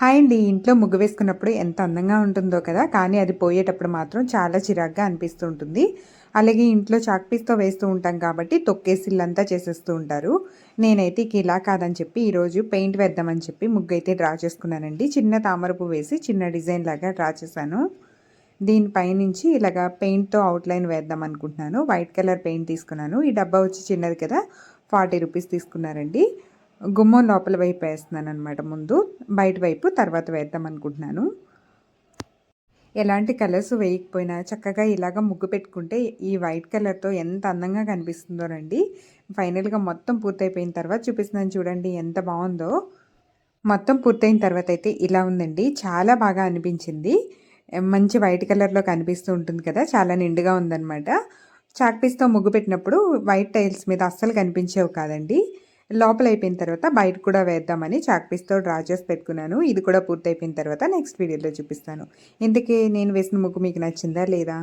Hi అండి. ఇంట్లో ముగ్గు వేసుకున్నప్పుడు ఎంత అందంగా ఉంటుందో కదా. కానీ అది పోయేటప్పుడు మాత్రం చాలా చిరాగ్గా అనిపిస్తూ ఉంటుంది. అలాగే ఇంట్లో చాక్పీస్తో వేస్తూ ఉంటాం కాబట్టి తొక్కేసిల్లంతా చేసేస్తూ ఉంటారు. నేనైతే ఇక ఇలా కాదని చెప్పి ఈరోజు పెయింట్ వేద్దామని చెప్పి ముగ్గు అయితే డ్రా చేసుకున్నానండి. చిన్న తామరపు వేసి చిన్న డిజైన్ లాగా డ్రా చేశాను. దీనిపైనుంచి ఇలాగా పెయింట్తో అవుట్లైన్ వేద్దాం అనుకుంటున్నాను. వైట్ కలర్ పెయింట్ తీసుకున్నాను. ఈ డబ్బా వచ్చి చిన్నది కదా. ఫార్టీ రూపీస్ తీసుకున్నారండి. గుమ్మం లోపల వైపు వేస్తున్నాను అనమాట ముందు. బయట వైపు తర్వాత వేద్దాం అనుకుంటున్నాను. ఎలాంటి కలర్స్ వేయకపోయినా చక్కగా ఇలాగ ముగ్గు పెట్టుకుంటే ఈ వైట్ కలర్తో ఎంత అందంగా కనిపిస్తుందోనండి ఫైనల్గా మొత్తం పూర్తయిపోయిన తర్వాత చూపిస్తున్నాను చూడండి ఎంత బాగుందో. మొత్తం పూర్తయిన తర్వాత అయితే ఇలా ఉందండి. చాలా బాగా అనిపించింది. మంచి వైట్ కలర్లో కనిపిస్తూ ఉంటుంది కదా చాలా నిండుగా ఉందన్నమాట. చాక్పీస్తో ముగ్గు పెట్టినప్పుడు వైట్ టైల్స్ మీద అస్సలు కనిపించేవి కాదండి. లోపల అయిపోయిన తర్వాత బయట కూడా వేద్దామని చాక్పీస్తో డ్రా చేసి పెట్టుకున్నాను. ఇది కూడా పూర్తయిపోయిన తర్వాత నెక్స్ట్ వీడియోలో చూపిస్తాను. ఇందుకే నేను వేసిన ముగ్గు మీకు నచ్చిందా లేదా?